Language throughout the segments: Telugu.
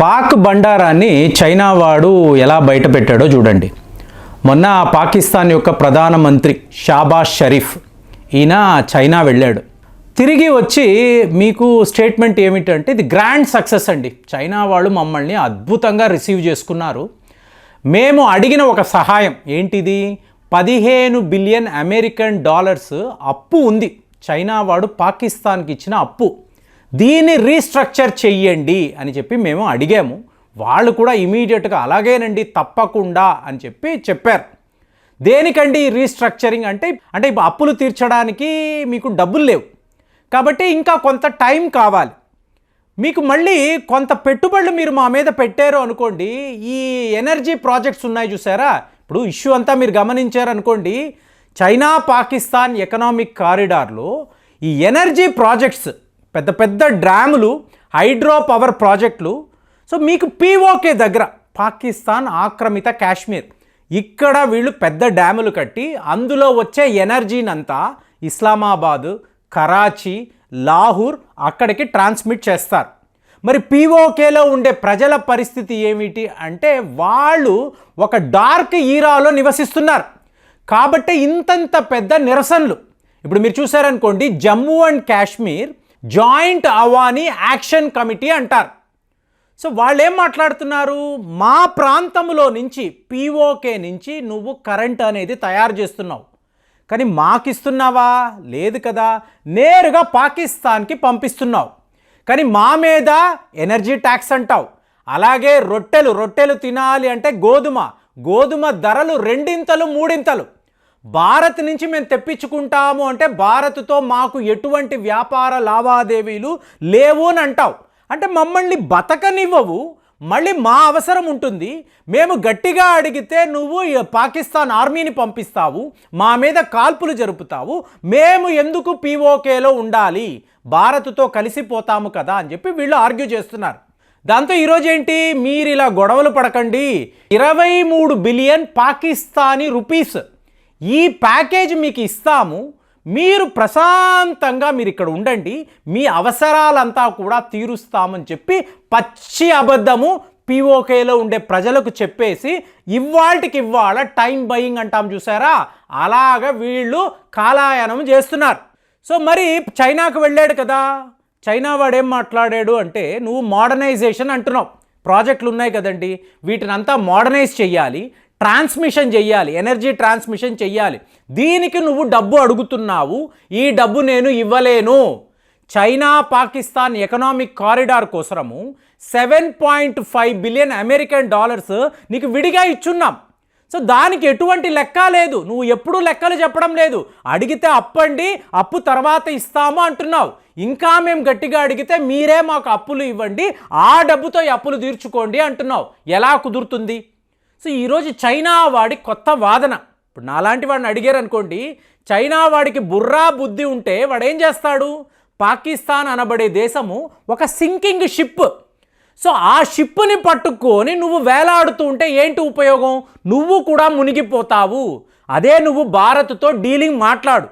పాక్ బండారాన్ని చైనా వాడు ఎలా బయటపెట్టాడో చూడండి. మొన్న పాకిస్తాన్ యొక్క ప్రధానమంత్రి షాబాజ్ షరీఫ్ ఈయన చైనా వెళ్ళాడు. తిరిగి వచ్చి మీకు స్టేట్మెంట్ ఏమిటంటే ఇది గ్రాండ్ సక్సెస్ అండి. చైనా వాళ్ళు మమ్మల్ని అద్భుతంగా రిసీవ్ చేసుకున్నారు. మేము అడిగిన ఒక సహాయం ఏంటిది? పదిహేను బిలియన్ అమెరికన్ డాలర్స్ అప్పు ఉంది. చైనా వాడు పాకిస్తాన్కి ఇచ్చిన అప్పు. దీన్ని రీస్ట్రక్చర్ చెయ్యండి అని చెప్పి మేము అడిగాము. వాళ్ళు కూడా ఇమీడియట్గా అలాగేనండి తప్పకుండా అని చెప్పి చెప్పారు. దేనికండి రీస్ట్రక్చరింగ్ అంటే అంటే ఇప్పుడు అప్పులు తీర్చడానికి మీకు డబ్బులు లేవు. కాబట్టి ఇంకా కొంత టైం కావాలి. మీకు మళ్ళీ కొంత పెట్టుబడులు మీరు మా మీద పెట్టారు అనుకోండి ఈ ఎనర్జీ ప్రాజెక్ట్స్ ఉన్నాయి చూసారా? ఇప్పుడు ఇష్యూ అంతా మీరు గమనించారు అనుకోండి చైనా పాకిస్తాన్ ఎకనామిక్ కారిడార్లో ఈ ఎనర్జీ ప్రాజెక్ట్స్ పెద్ద పెద్ద డ్యాములు హైడ్రో పవర్ ప్రాజెక్టులు. సో మీకు పీఓకే దగ్గర పాకిస్తాన్ ఆక్రమిత కాశ్మీర్. ఇక్కడ వీళ్ళు పెద్ద డ్యాములు కట్టి అందులో వచ్చే ఎనర్జీనంతా ఇస్లామాబాదు కరాచీ లాహూర్ అక్కడికి ట్రాన్స్మిట్ చేస్తారు. మరి పీఓకేలో ఉండే ప్రజల పరిస్థితి ఏమిటి అంటే వాళ్ళు ఒక డార్క్ ఈరాలో నివసిస్తున్నారు. కాబట్టి ఇంతంత పెద్ద నిరసనలు. ఇప్పుడు మీరు చూసారనుకోండి Jammu and Kashmir joint Awami action committee అంటారు. సో వాళ్ళు ఏం మాట్లాడుతున్నారు? మా ప్రాంతంలో నుంచి పీఓకే నుంచి నువ్వు కరెంట్ అనేది తయారు చేస్తున్నావు. కానీ మాకు ఇస్తున్నావా లేదు కదా. నేరుగా పాకిస్తాన్కి పంపిస్తున్నావు. కానీ మా మీద ఎనర్జీ ట్యాక్స్ అంటావు. అలాగే రొట్టెలు రొట్టెలు తినాలి అంటే గోధుమ. గోధుమ ధరలు రెండింతలు మూడింతలు. భారత్ నుంచి మేము తెప్పించుకుంటాము అంటే భారత్తో మాకు ఎటువంటి వ్యాపార లావాదేవీలు లేవు అని అంటావు. అంటే మమ్మల్ని బతకనివ్వవు మళ్ళీ మా అవసరం ఉంటుంది. మేము గట్టిగా అడిగితే నువ్వు పాకిస్తాన్ ఆర్మీని పంపిస్తావు మా మీద కాల్పులు జరుపుతావు మేము ఎందుకు పీఓకేలో ఉండాలి భారత్తో కలిసిపోతాము కదా అని చెప్పి వీళ్ళు ఆర్గ్యూ చేస్తున్నారు. దాంతో ఈరోజు ఏంటి? మీరు ఇలా గొడవలు పడకండి. ఇరవై మూడు బిలియన్ పాకిస్తానీ రూపీస్ ఈ ప్యాకేజ్ మీకు ఇస్తాము. మీరు ప్రశాంతంగా మీరు ఇక్కడ ఉండండి. మీ అవసరాలంతా కూడా తీరుస్తామని చెప్పి పచ్చి అబద్ధము పీఓకేలో ఉండే ప్రజలకు చెప్పేసి ఇవాళకి ఇవాళ టైం బయింగ్ అంటాం చూసారా? అలాగ వీళ్ళు కాలాయనం చేస్తున్నారు. సో మరి చైనాకు వెళ్ళాడు కదా. చైనా వాడు ఏం మాట్లాడాడు అంటే నువ్వు మోడర్నైజేషన్ అంటున్నావు. ప్రాజెక్టులు ఉన్నాయి కదండి. వీటినంతా మోడర్నైజ్ చేయాలి ట్రాన్స్మిషన్ చెయ్యాలి ఎనర్జీ ట్రాన్స్మిషన్ చెయ్యాలి. దీనికి నువ్వు డబ్బు అడుగుతున్నావు ఈ డబ్బు నేను ఇవ్వలేను. చైనా పాకిస్తాన్ ఎకనామిక్ కారిడార్ కోసము seven point five billion American dollars నీకు విడిగా ఇచ్చున్నాం. సో దానికి ఎటువంటి లెక్క లేదు. నువ్వు ఎప్పుడూ లెక్కలు చెప్పడం లేదు. అడిగితే అప్పండి అప్పు తర్వాత ఇస్తాము అంటున్నావు. ఇంకా మేము గట్టిగా అడిగితే మీరే మాకు అప్పులు ఇవ్వండి ఆ డబ్బుతో అప్పులు తీర్చుకోండి అంటున్నావు. ఎలా కుదురుతుంది? సో ఈరోజు చైనా వాడి కొత్త వాదన. ఇప్పుడు నాలాంటి వాడిని అడిగారు అనుకోండి చైనా వాడికి బుర్రా బుద్ధి ఉంటే వాడు ఏం చేస్తాడు? పాకిస్తాన్ అనబడే దేశము ఒక సింకింగ్ షిప్. సో ఆ షిప్ని పట్టుకొని నువ్వు వేలాడుతూ ఉంటే ఏంటి ఉపయోగం? నువ్వు కూడా మునిగిపోతావు. అదే నువ్వు భారత్తో డీలింగ్ మాట్లాడు.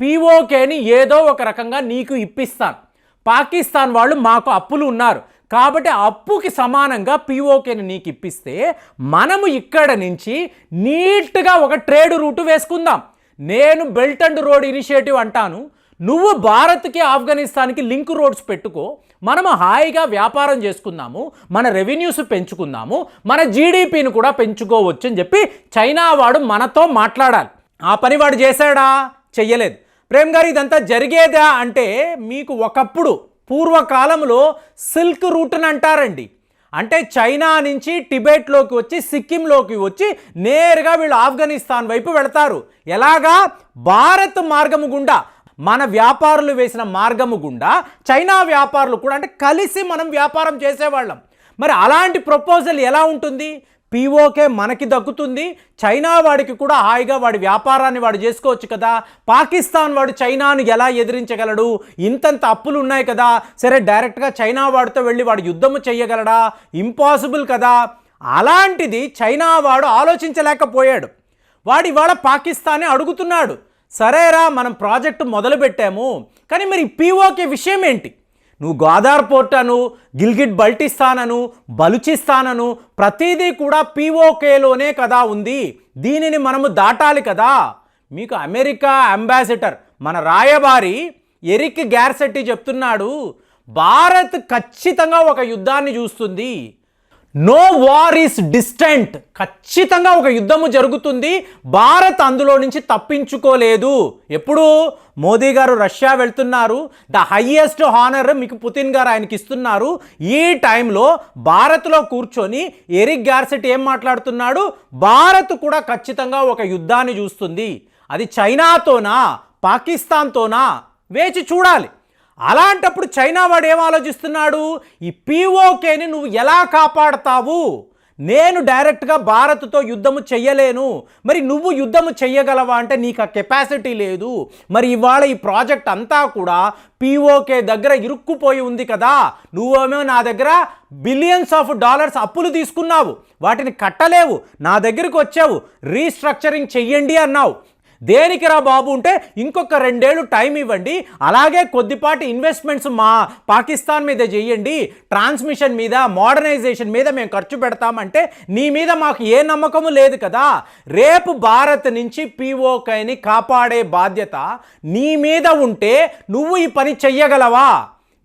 పీఓకేని ఏదో ఒక రకంగా నీకు ఇప్పిస్తాను. పాకిస్తాన్ వాళ్ళు మాకు అప్పులు ఉన్నారు. కాబట్టి అప్పుకి సమానంగా పీఓకేని నీకు ఇప్పిస్తే మనము ఇక్కడ నుంచి నీట్గా ఒక ట్రేడ్ రూటు వేసుకుందాం. నేను బెల్ట్ అండ్ రోడ్ ఇనిషియేటివ్ అంటాను. నువ్వు భారత్కి ఆఫ్ఘనిస్తాన్కి లింక్ రోడ్స్ పెట్టుకో. మనము హాయిగా వ్యాపారం చేసుకుందాము. మన రెవెన్యూస్ పెంచుకుందాము. మన జీడిపిని కూడా పెంచుకోవచ్చు అని చెప్పి చైనా వాడు మనతో మాట్లాడాలి. ఆ పని వాడు చేశాడా? చెయ్యలేదు. ప్రేమ్ గారు ఇదంతా జరిగేదా అంటే మీకు ఒకప్పుడు పూర్వకాలంలో సిల్క్ రూట్ని అంటారండి. అంటే చైనా నుంచి టిబెట్లోకి వచ్చి సిక్కింలోకి వచ్చి నేరుగా వీళ్ళు ఆఫ్ఘనిస్తాన్ వైపు వెళతారు. ఎలాగా? భారత్ మార్గము గుండా మన వ్యాపారులు వేసిన మార్గము గుండా చైనా వ్యాపారులు కూడా అంటే కలిసి మనం వ్యాపారం చేసేవాళ్ళం. మరి అలాంటి ప్రపోజల్ ఎలా ఉంటుంది? పీఓకే మనకి దక్కుతుంది. చైనా వాడికి కూడా హాయిగా వాడి వ్యాపారాన్ని వాడు చేసుకోవచ్చు కదా. పాకిస్తాన్ వాడు చైనాను ఎలా ఎదిరించగలడు? ఇంతంత అప్పులు ఉన్నాయి కదా. సరే డైరెక్ట్గా చైనా వాడితో వెళ్ళి వాడు యుద్ధము చేయగలడా ఇంపాసిబుల్ కదా. అలాంటిది చైనా వాడు ఆలోచించలేకపోయాడు. వాడు ఇవాళ పాకిస్తానే అడుగుతున్నాడు. సరేరా మనం ప్రాజెక్టు మొదలుపెట్టాము. కానీ మరి పీఓకే విషయం ఏంటి? నువ్వు గోదావర్ పోర్ట్ అను గిల్గిట్ బల్టిస్తాన్ అను బలుచిస్తాన్ అను ప్రతిదీ కూడా పీఓకేలోనే కదా ఉంది. దీనిని మనము దాటాలి కదా. మీకు అమెరికా అంబాసిడర్ మన రాయబారి ఎరిక్ గ్యార్సెట్టి చెప్తున్నాడు భారత్ ఖచ్చితంగా ఒక యుద్ధాన్ని చూస్తుంది. నో వార్ ఈస్ డిస్టెంట్ ఖచ్చితంగా ఒక యుద్ధము జరుగుతుంది. భారత్ అందులో నుంచి తప్పించుకోలేదు. ఎప్పుడు? మోదీ గారు రష్యా వెళ్తున్నారు. ద హయ్యెస్ట్ హానర్ మీకు పుతిన్ గారు ఆయనకి ఇస్తున్నారు. ఈ టైంలో భారత్లో కూర్చొని ఎరిక్ గార్సెట్ ఏం మాట్లాడుతున్నాడు? భారత్ కూడా ఖచ్చితంగా ఒక యుద్ధాన్ని చూస్తుంది. అది చైనాతోనా? పాకిస్తాన్తోనా? వేచి చూడాలి. అలాంటప్పుడు చైనా వాడు ఏం ఆలోచిస్తున్నాడు? ఈ పీఓకేని నువ్వు ఎలా కాపాడతావు? నేను డైరెక్ట్గా భారత్తో యుద్ధము చెయ్యలేను. మరి నువ్వు యుద్ధము చెయ్యగలవా అంటే నీకు ఆ కెపాసిటీ లేదు. మరి ఇవాళ ఈ ప్రాజెక్ట్ అంతా కూడా పీఓకే దగ్గర ఇరుక్కుపోయి ఉంది కదా. నువ్వేమో నా దగ్గర బిలియన్స్ ఆఫ్ డాలర్స్ అప్పులు తీసుకున్నావు. వాటిని కట్టలేవు. నా దగ్గరికి వచ్చావు. రీస్ట్రక్చరింగ్ చెయ్యండి అన్నావు. దేనికిరా బాబు ఉంటే ఇంకొక రెండేళ్ళు టైం ఇవ్వండి. అలాగే కొద్దిపాటి ఇన్వెస్ట్మెంట్స్ మా పాకిస్తాన్ మీద చేయండి. ట్రాన్స్మిషన్ మీద మోడర్నైజేషన్ మీద మేము ఖర్చు పెడతామంటే నీ మీద మాకు ఏ నమ్మకము లేదు కదా. రేపు భారత్ నుంచి పీఓకైని కాపాడే బాధ్యత నీ మీద ఉంటే నువ్వు ఈ పని చెయ్యగలవా?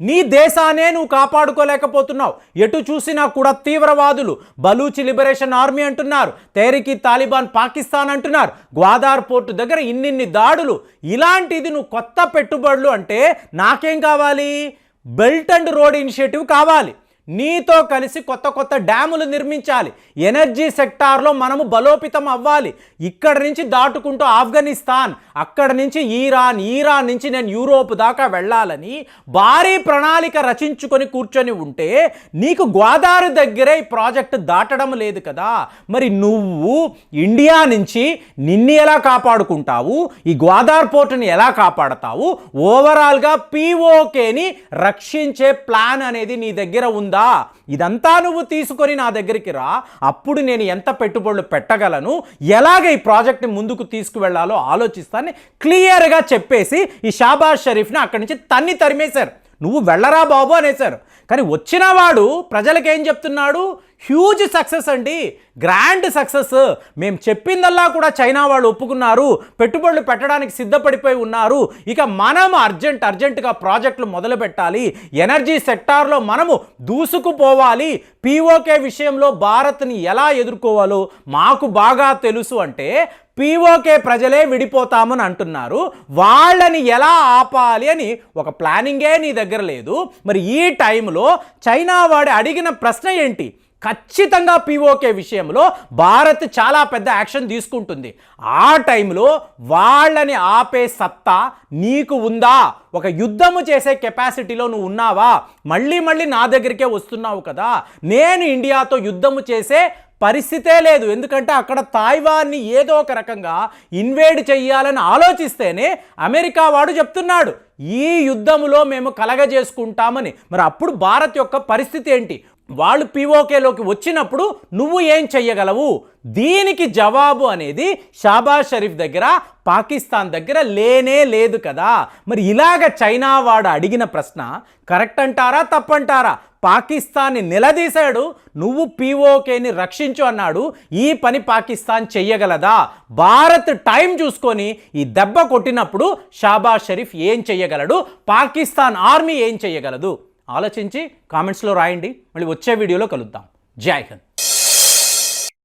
నీ దేశానే నువ్వు కాపాడుకోలేకపోతున్నావు. ఎటు చూసినా కూడా తీవ్రవాదులు. బలూచి లిబరేషన్ ఆర్మీ అంటున్నారు. తేరికి తాలిబాన్ పాకిస్తాన్ అంటున్నారు. గ్వాదార్ పోర్టు దగ్గర ఇన్నిన్ని దాడులు. ఇలాంటిది నువ్వు కొత్త పెట్టుబడులు అంటే నాకేం కావాలి? బెల్ట్ అండ్ రోడ్ ఇనిషియేటివ్ కావాలి. నీతో కలిసి కొత్త కొత్త డ్యాములు నిర్మించాలి. ఎనర్జీ సెక్టార్లో మనము బలోపితం అవ్వాలి. ఇక్కడ నుంచి దాటుకుంటూ ఆఫ్ఘనిస్తాన్ అక్కడ నుంచి ఈరాన్ ఈరాన్ నుంచి నేను యూరోప్ దాకా వెళ్ళాలని భారీ ప్రణాళిక రచించుకొని కూర్చొని ఉంటే నీకు గోదావరి దగ్గరే ఈ ప్రాజెక్ట్ దాటడం లేదు కదా. మరి నువ్వు ఇండియా నుంచి నిన్ను ఎలా కాపాడుకుంటావు? ఈ గోదావరి పోర్టుని ఎలా కాపాడతావు? ఓవరాల్గా పీఓకేని రక్షించే ప్లాన్ అనేది నీ దగ్గర ఉందా? ఇదంతా నువ్వు తీసుకొని నా దగ్గరికి రా అప్పుడు నేను ఎంత పెట్టుబడులు పెట్టగలను ఎలాగ ఈ ప్రాజెక్ట్ని ముందుకు తీసుకువెళ్ళాలో ఆలోచిస్తానని క్లియర్గా చెప్పేసి ఈ షాబాజ్ షరీఫ్ని అక్కడి నుంచి తన్ని తరిమేశారు. నువ్వు వెళ్ళరా బాబు అనేశారు. కానీ వచ్చిన వాడు ఏం చెప్తున్నాడు? హ్యూజ్ సక్సెస్ అండి. గ్రాండ్ సక్సెస్ మేము చెప్పిందల్లా కూడా చైనా వాళ్ళు ఒప్పుకున్నారు. పెట్టుబడులు పెట్టడానికి సిద్ధపడిపోయి ఉన్నారు. ఇక మనం అర్జెంట్ అర్జెంటుగా ప్రాజెక్టులు మొదలు పెట్టాలి. ఎనర్జీ సెక్టార్లో మనము దూసుకుపోవాలి. పీఓకే విషయంలో భారత్ని ఎలా ఎదుర్కోవాలో మాకు బాగా తెలుసు అంటే పీఓకే ప్రజలే విడిపోతామని అంటున్నారు. వాళ్ళని ఎలా ఆపాలి అని ఒక ప్లానింగే నీ దగ్గర లేదు. మరి ఈ టైంలో చైనా వాడు అడిగిన ప్రశ్న ఏంటి? ఖచ్చితంగా పీఓకే విషయంలో భారత్ చాలా పెద్ద యాక్షన్ తీసుకుంటుంది. ఆ టైంలో వాళ్ళని ఆపే సత్తా నీకు ఉందా? ఒక యుద్ధము చేసే కెపాసిటీలో నువ్వు ఉన్నావా? మళ్ళీ మళ్ళీ నా దగ్గరికే వస్తున్నావు కదా. నేను ఇండియాతో యుద్ధము చేసే పరిస్థితే లేదు. ఎందుకంటే అక్కడ తాయివాన్ని ఏదో ఒక రకంగా ఇన్వేడ్ చెయ్యాలని ఆలోచిస్తేనే అమెరికా వాడు చెప్తున్నాడు ఈ యుద్ధములో మేము కలగజేసుకుంటామని. మరి అప్పుడు భారత్ యొక్క పరిస్థితి ఏంటి? వాళ్ళు పీఓకేలోకి వచ్చినప్పుడు నువ్వు ఏం చెయ్యగలవు? దీనికి జవాబు అనేది షాబాజ్ షరీఫ్ దగ్గర పాకిస్తాన్ దగ్గర లేనే లేదు కదా. మరి ఇలాగ చైనా వాడు అడిగిన ప్రశ్న కరెక్ట్ అంటారా? తప్పంటారా పాకిస్తాన్ని నిలదీశాడు నువ్వు పీఓకేని రక్షించు అన్నాడు ఈ పని పాకిస్తాన్ చెయ్యగలదా? భారత్ టైం చూసుకొని ఈ దెబ్బ కొట్టినప్పుడు షాబాజ్ షరీఫ్ ఏం చెయ్యగలడు? పాకిస్తాన్ ఆర్మీ ఏం చెయ్యగలదు? ఆలోచించి కామెంట్స్లో రాయండి. మళ్ళీ వచ్చే వీడియోలో కలుద్దాం. జై హింద్.